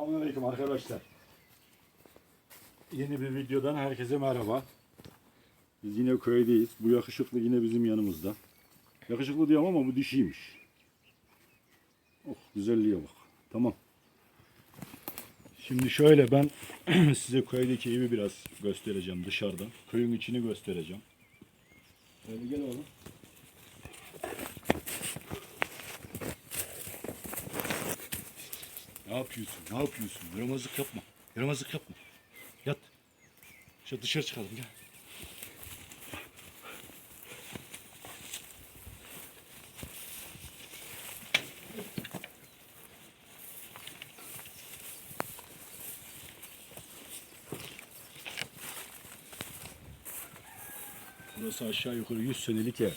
Selamünaleyküm arkadaşlar. Yeni bir videodan herkese merhaba. Biz yine köydeyiz. Bu yakışıklı yine bizim yanımızda. Yakışıklı diyorum ama bu dişiymiş. Oh güzelliğe bak. Tamam. Şimdi şöyle ben size köydeki evi biraz göstereceğim dışarıdan. Köyün içini göstereceğim. Şöyle gel oğlum. Ne yapıyorsun? Ne yapıyorsun? Yaramazlık yapma. Yaramazlık yapma. Yat. Şöyle dışarı çıkalım gel. Burası aşağı yukarı 100 senelik ev.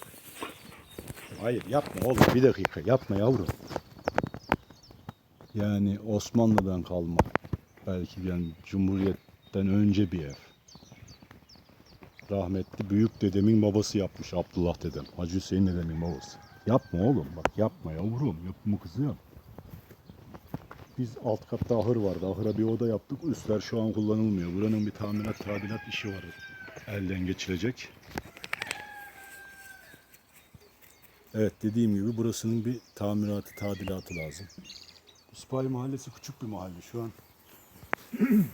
Hayır yapma oğlum bir dakika yapma yavrum. Yani Osmanlı'dan kalma. Belki yani Cumhuriyet'ten önce bir ev. Rahmetli büyük dedemin babası yapmış Abdullah dedem. Hacı Hüseyin dedemin babası. Yapma oğlum bak yapma yavrum yapma kızım. Biz alt katta ahır vardı. Ahıra bir oda yaptık. Üstler şu an kullanılmıyor. Buranın bir tamirat tadilat işi var. Elden geçilecek. Evet dediğim gibi burasının bir tamiratı tadilatı lazım. İspahi Mahallesi küçük bir mahalle şu an.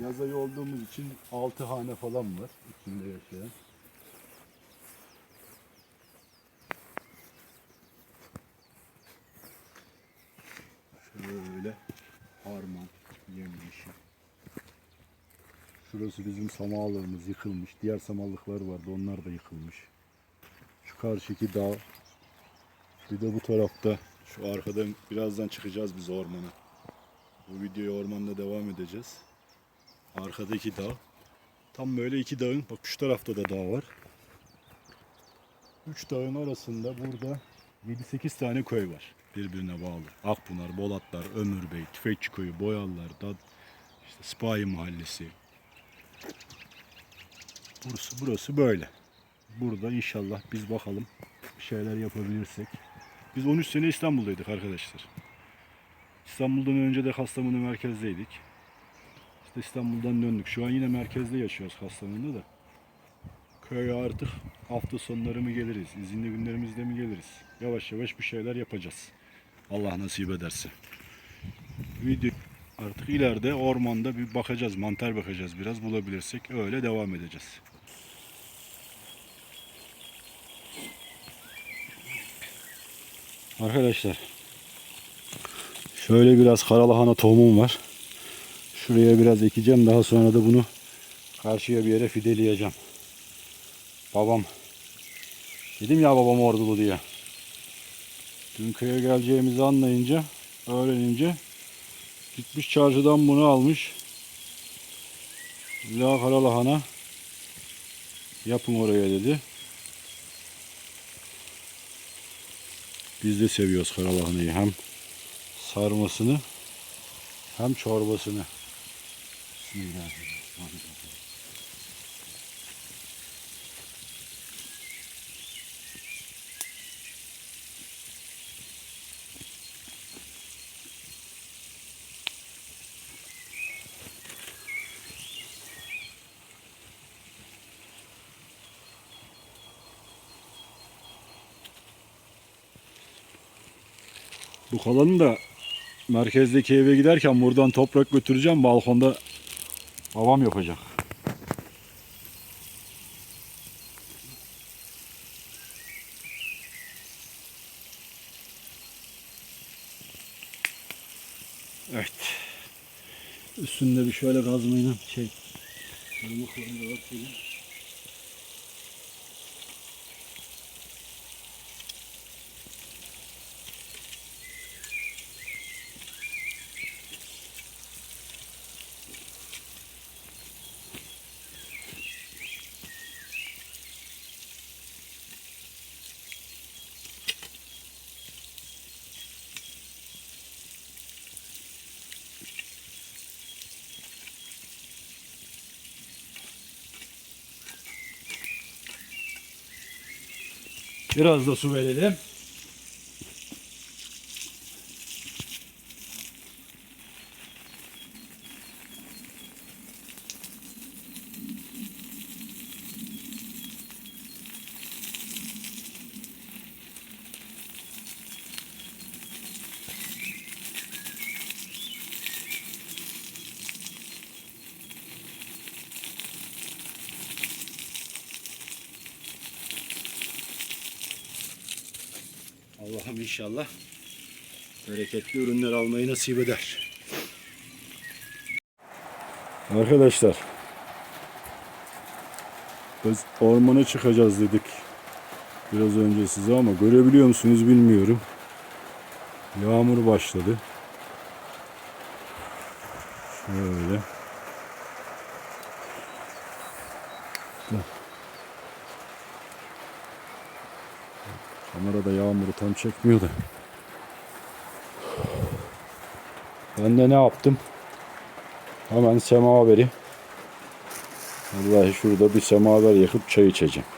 Yaz ayı olduğumuz için 6 hane falan var içinde yaşayan. Şöyle harman, yemyeşil. Şurası bizim samanlığımız yıkılmış. Diğer samanlıklar vardı onlar da yıkılmış. Şu karşıki dağ. Bir de bu tarafta şu arkadan birazdan çıkacağız biz ormana. Bu videoya ormanda devam edeceğiz. Arkadaki dağ. Tam böyle iki dağın, bak şu tarafta da dağ var. Üç dağın arasında burada 7-8 tane köy var. Birbirine bağlı. Akpınar, Bolatlar, Ömürbey, Tüfekçi Köyü, Boyallar, Dad, işte Sipahi Mahallesi. Burası, burası böyle. Burada inşallah biz bakalım bir şeyler yapabilirsek. Biz 13 sene İstanbul'daydık arkadaşlar. İstanbul'dan önce de Kastamonu merkezdeydik. İşte İstanbul'dan döndük. Şu an yine merkezde yaşıyoruz Kastamonu'da da. Köye artık hafta sonları mı geliriz, izinli günlerimizde mi geliriz? Yavaş yavaş bir şeyler yapacağız. Allah nasip ederse. Video artık ileride ormanda bir bakacağız, mantar bakacağız biraz bulabilirsek öyle devam edeceğiz. Arkadaşlar şöyle biraz karalahana tohumum var. Şuraya biraz ekeceğim. Daha sonra da bunu karşıya bir yere fideleyeceğim. Babam dedim ya babam ordulu diye. Dün köye geleceğimizi anlayınca öğrenince gitmiş çarşıdan bunu almış. La karalahana yapın oraya dedi. Biz de seviyoruz karalahanayı. Hem sarmasını hem çorbasını. Bismillahirrahmanirrahim. Bu kalanı da merkezdeki eve giderken buradan toprak götüreceğim. Balkonda babam yapacak. Evet. Üstünde bir şöyle kazmayla şey parmaklarında var şöyle. Biraz da su verelim. İnşallah bereketli ürünler almayı nasip eder. Arkadaşlar biz ormana çıkacağız dedik biraz önce size ama görebiliyor musunuz bilmiyorum. Yağmur başladı. Şöyle. Tam çekmiyor da. Ben de ne yaptım? Hemen semaveri. Vallahi şurada bir semaver yakıp çay içeceğim.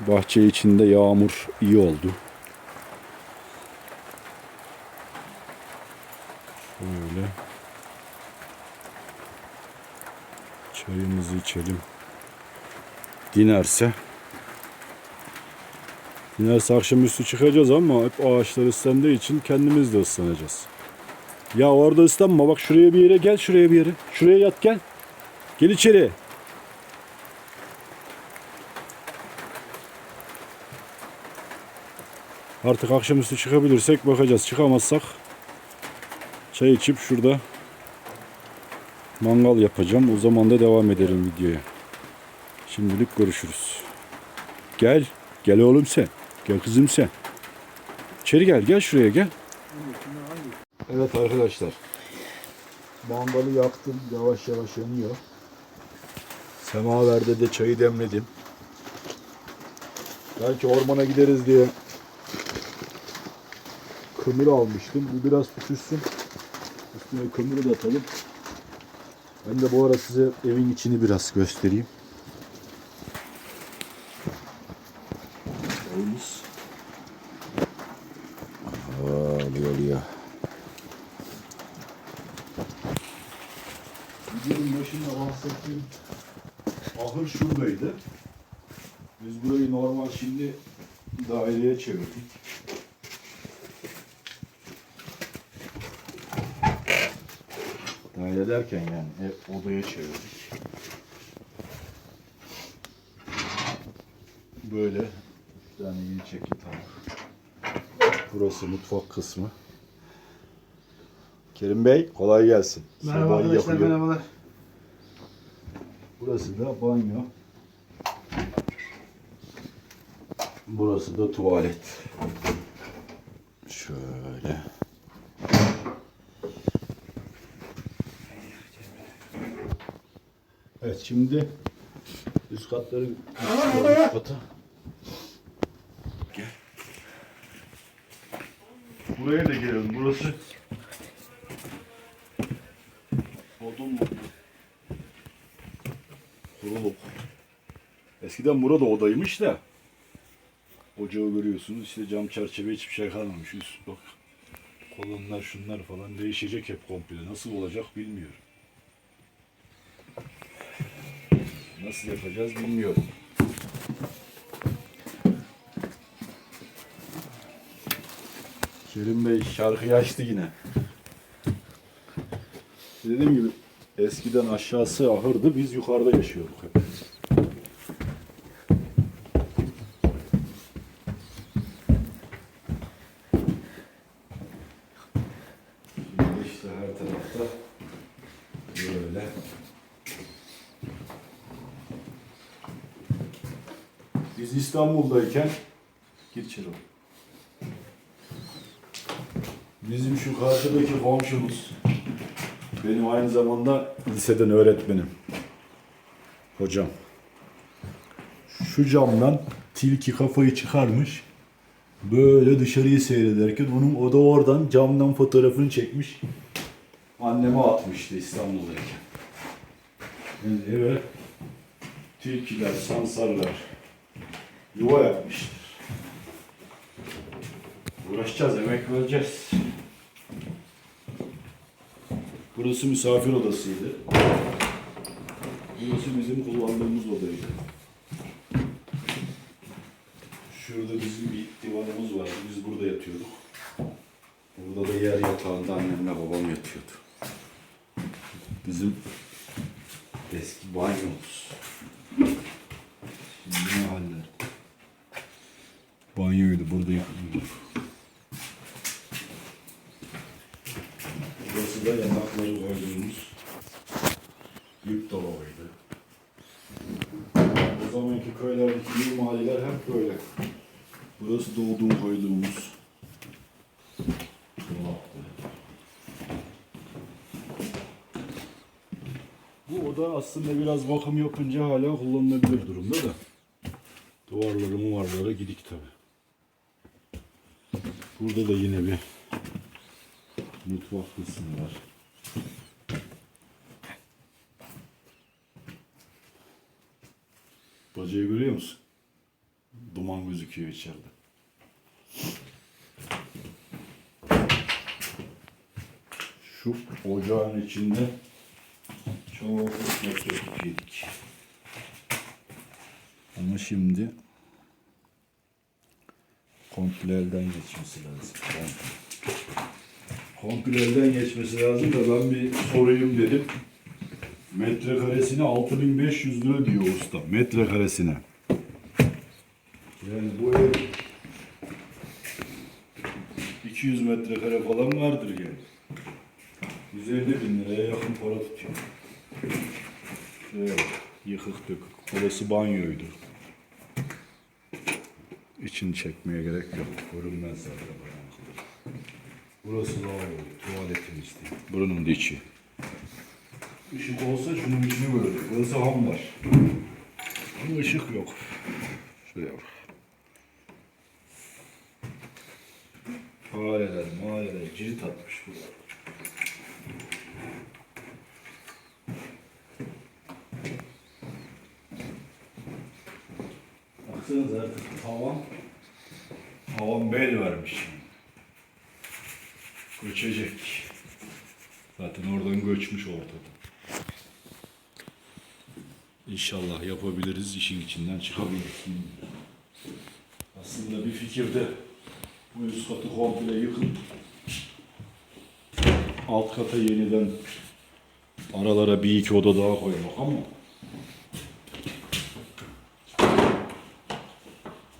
Bahçe içinde yağmur iyi oldu. Şöyle. Çayımızı içelim. Dinerse Dinerse akşamüstü çıkacağız ama hep ağaçlar ıslandığı için kendimiz de ıslanacağız. Ya orada ıslanma bak şuraya bir yere gel şuraya bir yere. Şuraya yat gel. Gel içeri. Artık akşamüstü çıkabilirsek bakacağız. Çıkamazsak çay içip şurada mangal yapacağım. O zaman da devam edelim videoya. Şimdilik görüşürüz. Gel. Gel oğlum sen. Gel kızım sen. İçeri gel. Gel şuraya gel. Evet arkadaşlar. Mangalı yaktım. Yavaş yavaş yanıyor. Semaverde de çayı demledim. Belki ormana gideriz diye kömür almıştım. Bu biraz pişirsin. Üstüne kömürü de atalım. Ben de bu ara size evin içini biraz göstereyim. Çayımız. Oluyor oluyor. Videonun başında bahsettiğim ahır şuradaydı. Biz burayı normal şimdi daireye çevirdik. Daire derken yani ev odaya çevirdik. Böyle bir tane iyi çeki tavuk. Burası mutfak kısmı. Kerim Bey kolay gelsin. Merhaba Sabahı arkadaşlar yapıyor. merhabalar. Burası da banyo. Burası da tuvalet. Şöyle. Evet şimdi üst katları üst kata. Buraya da gelelim. Burası odun mu? Kuruluk. Eskiden burada odaymış da. Ocağı görüyorsunuz işte cam çerçeve hiçbir şey kalmamış. Üst bak. Kolonlar şunlar falan değişecek hep komple. Nasıl olacak bilmiyorum. Nasıl yapacağız bilmiyorum. Kerim Bey şarkıyı açtı yine. Dediğim gibi eskiden aşağısı ahırdı, biz yukarıda yaşıyorduk hep. Şimdi her tarafta böyle. Biz İstanbul'dayken git Çırıl. Bizim şu karşıdaki komşumuz benim aynı zamanda liseden öğretmenim. Hocam. Şu camdan tilki kafayı çıkarmış. Böyle dışarıyı seyrederken onun o da oradan camdan fotoğrafını çekmiş. Anneme atmıştı İstanbul'dayken. Yani eve tilkiler, sansarlar yuva yapmışlar. Uğraşacağız, emek vereceğiz. Burası misafir odasıydı. Burası bizim kullandığımız odaydı. Şurada bizim bir divanımız vardı. Biz burada yatıyorduk. Burada da yer yatağında annemle babam yatıyordu. Bizim eski banyomuz. Şimdi ne haller? Banyo burada yıkanıyor. Burası da yanakları koyduğumuz yük dolabıydı. Zamanki köylerdeki mimariler hep böyle. Burası doğduğum koyduğumuz. Bu oda aslında biraz bakım yapınca hala kullanılabilir durumda da. Duvarları muvarları gidik tabi. Burada da yine bir mutfak kısmı var. Bacayı görüyor musun? Duman gözüküyor içeride. Şu ocağın içinde çok ekmek yedik. Ama şimdi komple elden geçmesi lazım. Komple. Komple elden geçmesi lazım da ben bir sorayım dedim. Metrekaresine 6500 lira diyor usta. Metrekaresine. Yani bu ev 200 metrekare falan vardır yani. 150 bin liraya yakın para tutuyor. Bak, yıkık dökük. Burası banyoydu. İçini çekmeye gerek yok. Görünmez zaten. Burası lavabo, tuvaletimizdi. Buranın da içi. Işık olsa şunun içini görürdük. Burası hambar. Ama ışık yok. Şuraya bak. Fareler, mareler, cirit atmış buralar. Baksanıza artık tavan, tavan bel vermiş. Göçecek. Zaten oradan göçmüş ortada. İnşallah yapabiliriz, işin içinden çıkabiliriz. Aslında bir fikirde bu üst katı komple yıkıp alt kata yeniden aralara bir iki oda daha koymak ama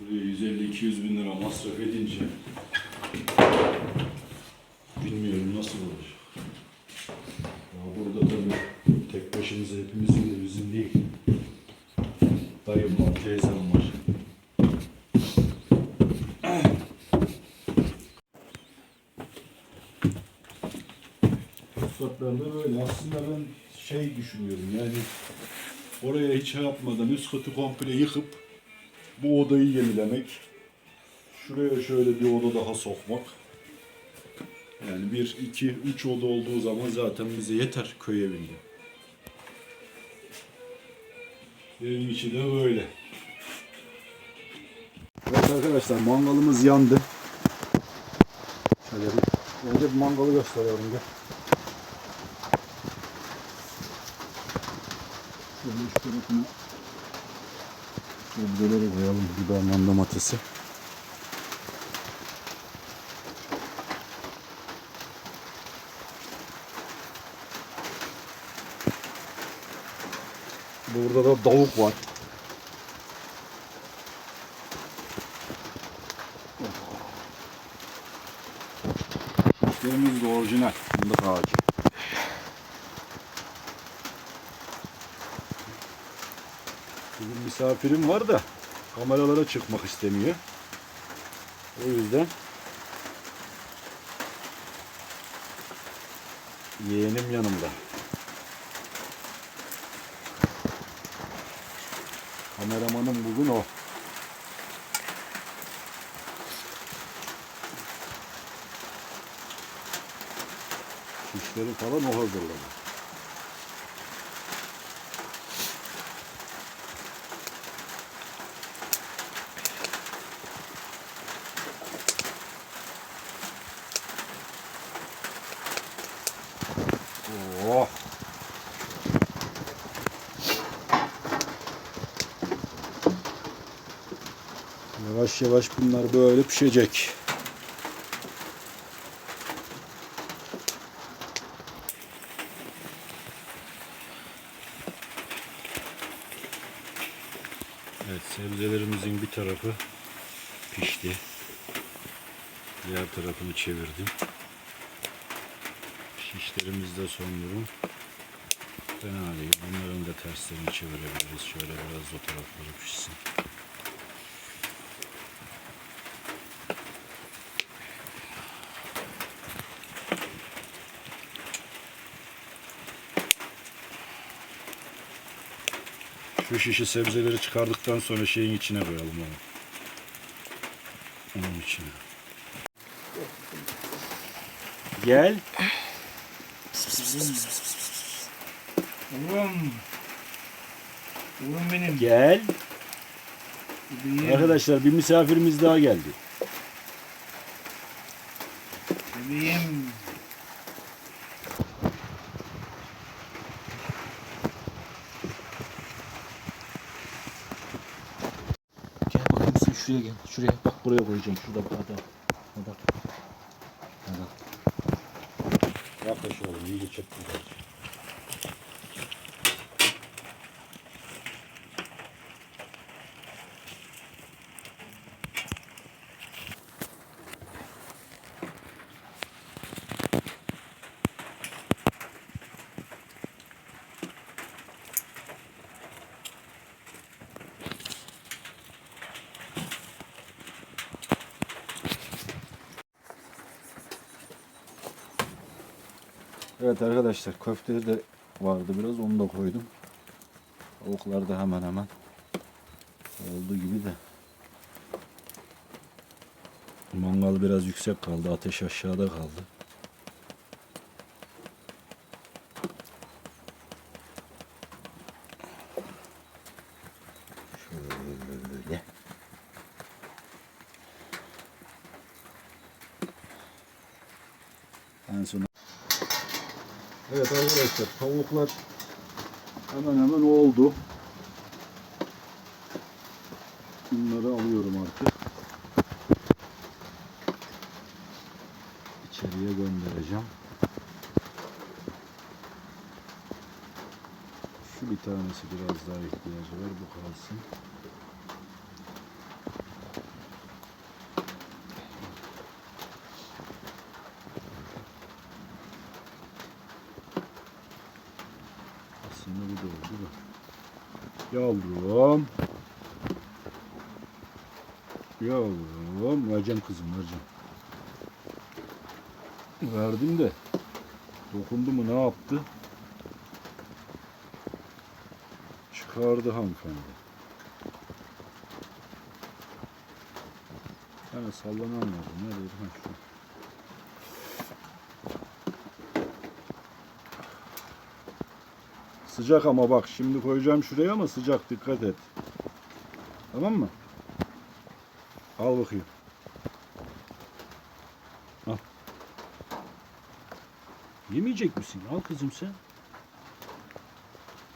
buraya 150-200 bin lira masraf edince bilmiyorum nasıl olacak. Ya burada tabii tek başımıza hepimizin de bizim değil. Dayım var, teyzem var. Fırsatlarda böyle. Aslında ben şey düşünüyorum yani oraya hiç şey yapmadan üst katı komple yıkıp bu odayı yenilemek. Şuraya şöyle bir oda daha sokmak. Yani bir, iki, üç oda olduğu zaman zaten bize yeter köy evinde. Evin içi de böyle. Evet arkadaşlar mangalımız yandı. Şöyle bir, önce bir mangalı gösteriyorum gel. Şöyle üst tarafına sebzeleri koyalım. Biber domatesi. Burada da tavuk var. Şişlerimiz de orijinal. Fındık ağacı. Bugün misafirim var da kameralara çıkmak istemiyor. O yüzden yeğenim yanımda. Kameramanım bugün o. Şişleri falan o hazırladı. Oh. Yavaş bunlar böyle pişecek. Evet sebzelerimizin bir tarafı pişti. Diğer tarafını çevirdim. Şişlerimiz de son durum. Fena değil. Bunların da terslerini çevirebiliriz. Şöyle biraz o tarafları pişsin. Şu şişi sebzeleri çıkardıktan sonra şeyin içine koyalım onu. Onun içine. Gel. Oğlum. Oğlum benim. Gel. Bebeğim. Arkadaşlar bir misafirimiz daha geldi. Bebeğim. Gel bakayım sen şuraya gel. Şuraya bak buraya koyacağım. Şurada bak adam. Adam. Adam. Yaklaş oğlum iyice çek Evet arkadaşlar köfteleri de vardı biraz onu da koydum. Tavuklar da hemen hemen oldu gibi de. Mangal biraz yüksek kaldı. Ateş aşağıda kaldı. Şöyle. En son Arkadaşlar tavuklar hemen hemen oldu. Bunları alıyorum artık. İçeriye göndereceğim. Şu bir tanesi biraz daha ihtiyacı var. Bu kalsın. Aslında bu da oldu da. Yavrum. Yavrum. Vereceğim kızım vereceğim. Verdim de. Dokundu mu ne yaptı? Çıkardı hanımefendi. Yani sallanan vardı. Neredeydi? Ha, şu. Sıcak ama bak şimdi koyacağım şuraya ama sıcak dikkat et. Tamam mı? Al bakayım. Al. Yemeyecek misin? Al kızım sen.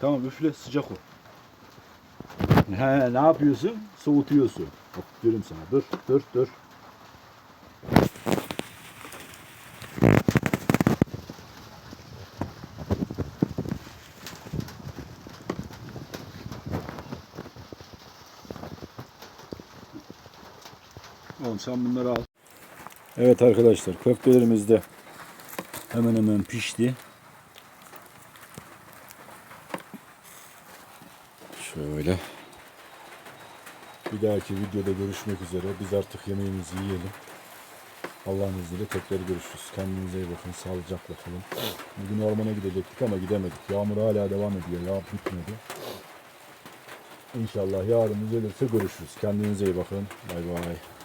Tamam üfle sıcak o. He, ne yapıyorsun? Soğutuyorsun. Aferin sana. Dur dur dur. Oğlum sen bunları al. Evet arkadaşlar köftelerimiz de hemen hemen pişti. Şöyle. Bir dahaki videoda görüşmek üzere. Biz artık yemeğimizi yiyelim. Allah'ın izniyle tekrar görüşürüz. Kendinize iyi bakın. Sağlıcakla kalın. Bugün ormana gidecektik ama gidemedik. Yağmur hala devam ediyor. Yağ bitmedi. İnşallah yarın düzelirse görüşürüz. Kendinize iyi bakın. Bay bay.